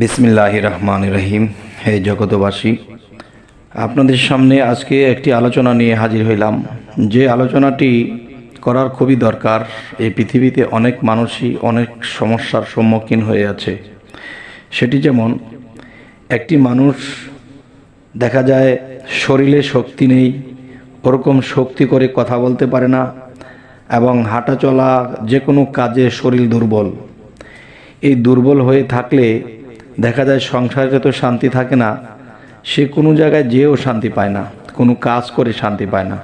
বিসমিল্লাহ রহমান রহিম। হে জগতবাসী আপনাদের সামনে আজকে একটি আলোচনা নিয়ে হাজির হইলাম। যে আলোচনাটি করার খুবই দরকার, এই পৃথিবীতে অনেক মানুষই অনেক সমস্যার সম্মুখীন হয়ে আছে। সেটি যেমন, একটি মানুষ দেখা যায় শরীরে শক্তি নেই, ওরকম শক্তি করে কথা বলতে পারে না, এবং হাঁটা চলা যে কোনো কাজে শরীর দুর্বল। এই দুর্বল হয়ে থাকলে দেখা যায় সংসারে তো শান্তি থাকে না। সে কোনো জায়গায় যেও শান্তি পায় না, কোনো কাজ করে শান্তি পায় না।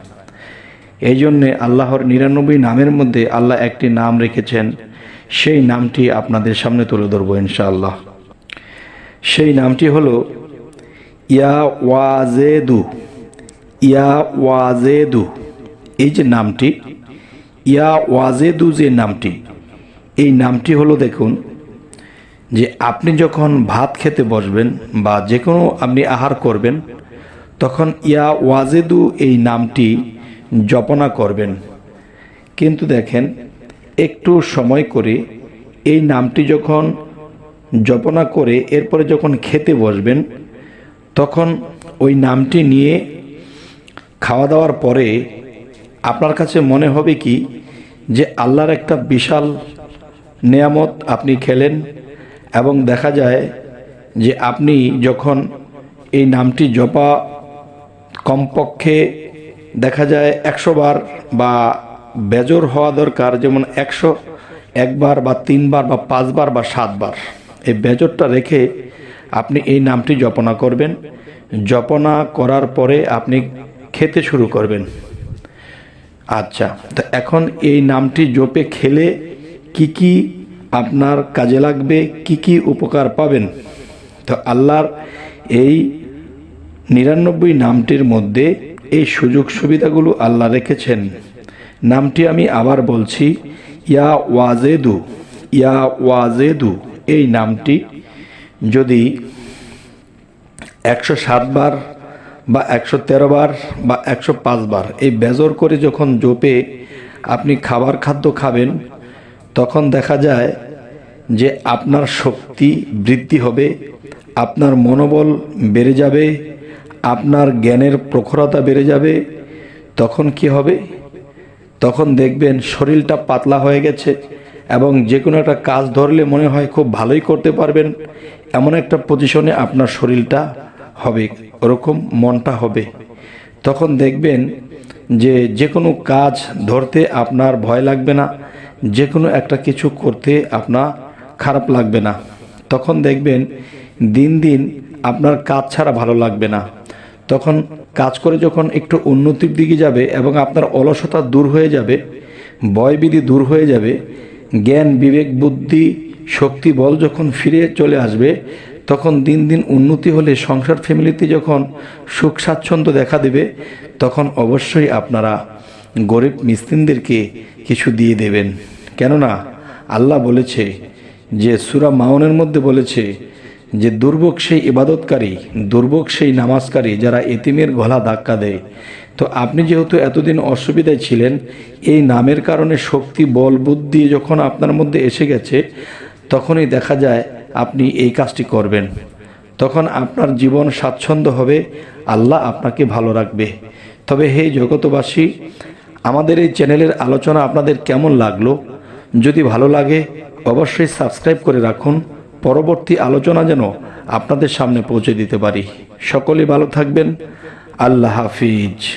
এই জন্যে আল্লাহর নিরানব্বই নামের মধ্যে আল্লাহ একটি নাম রেখেছেন। সেই নামটি আপনাদের সামনে তুলে ধরবো ইনশাআল্লাহ। সেই নামটি হলো ইয়া ওয়াজেদু ইয়া ওয়াজেদু। এই যে নামটি, ইয়া ওয়াজেদু যে নামটি, এই নামটি হলো দেখুন যে আপনি যখন ভাত খেতে বসবেন বা যে কোনো আপনি আহার করবেন, তখন ইয়া ওয়াজেদু এই নামটি জপনা করবেন। কিন্তু দেখেন, একটু সময় করে এই নামটি যখন জপনা করে এরপরে যখন খেতে বসবেন, তখন ওই নামটি নিয়ে খাওয়া দাওয়ার পরে আপনার কাছে মনে হবে কি? যে আল্লাহর একটা বিশাল নেয়ামত আপনি খেলেন এবং দেখা যায় যে আপনি যখন এই নামটি জপা কমপক্ষে দেখা যায় একশো বার বা বেজর হওয়া দরকার, যেমন একশো একবার বা তিনবার বা পাঁচবার বা সাতবার। এই বেজরটা রেখে আপনি এই নামটি জপনা করবেন। জপনা করার পরে আপনি খেতে শুরু করবেন। আচ্ছা তো এখন এই নামটি জপে খেলে কি কি আপনার কাজে লাগবে কি কি উপকার পাবেন? তো আল্লাহর এই নিরানব্বই নামটির মধ্যে এই সুযোগ সুবিধাগুলো আল্লাহ রেখেছেন। নামটি আমি আবার বলছি, ইয়া ওয়াজেদু ইয়া ওয়াজেদু। এই নামটি যদি একশো সাতবার বা একশো তেরো বার বা একশো পাঁচবার এই বেজর করে যখন জোপে আপনি খাবার খাদ্য খাবেন তখন দেখা যায় যে আপনার শক্তি বৃদ্ধি হবে, আপনার মনোবল বেড়ে যাবে, আপনার জ্ঞানের প্রখরতা বেড়ে যাবে। তখন কি হবে? তখন দেখবেন শরীরটা পাতলা হয়ে গেছে এবং যে কোনো একটা কাজ ধরলে মনে হয় খুব ভালোই করতে পারবেন। এমন একটা পজিশনে আপনার শরীরটা হবে, ওরকম মনটা হবে। তখন দেখবেন যে যে কোনো কাজ ধরতে আপনার ভয় লাগবে না। যে কোনো একটা কিছু করতে আপনার খারাপ লাগবে না। তখন দেখবেন দিন দিন আপনার কাজ ছাড়া ভালো লাগবে না। তখন কাজ করে যখন একটু উন্নতির দিকে যাবে এবং আপনার অলসতা দূর হয়ে যাবে বয়বিধি দূর হয়ে যাবে, জ্ঞান, বিবেক, বুদ্ধি, শক্তি, বল যখন ফিরে চলে আসবে, তখন দিন দিন উন্নতি হলে সংসার ফ্যামিলিতে যখন সুখ স্বাচ্ছন্দ্য দেখা দেবে, তখন অবশ্যই আপনারা গরিব মিস্তিনদেরকে কিছু দিয়ে দেবেন। কেননা আল্লাহ বলেছে যে সুরা মাউনের মধ্যে বলেছে যে দুর্ভোগ সেই ইবাদতকারী, দুর্ভোগ সেই নামাজকারী যারা এতিমের গলা ধাক্কা দেয়। তো আপনি যেহেতু এতদিন অসুবিধায় ছিলেন, এই নামের কারণে শক্তি, বল, বুদ্ধি যখন আপনার মধ্যে এসে গেছে, তখনই দেখা যায় আপনি এই কাজটি করবেন। তখন আপনার জীবন স্বাচ্ছন্দ্য হবে, আল্লাহ আপনাকে ভালো রাখবে। তবে হে জগতবাসী আমাদের এই চ্যানেলের আলোচনা আপনাদের কেমন লাগল? যদি ভালো লাগে, অবশ্যই সাবস্ক্রাইব করে রাখুন। পরবর্তী আলোচনা যেন আপনাদের সামনে পৌঁছে দিতে পারি। সকলেই ভালো থাকবেন। আল্লাহ হাফিজ।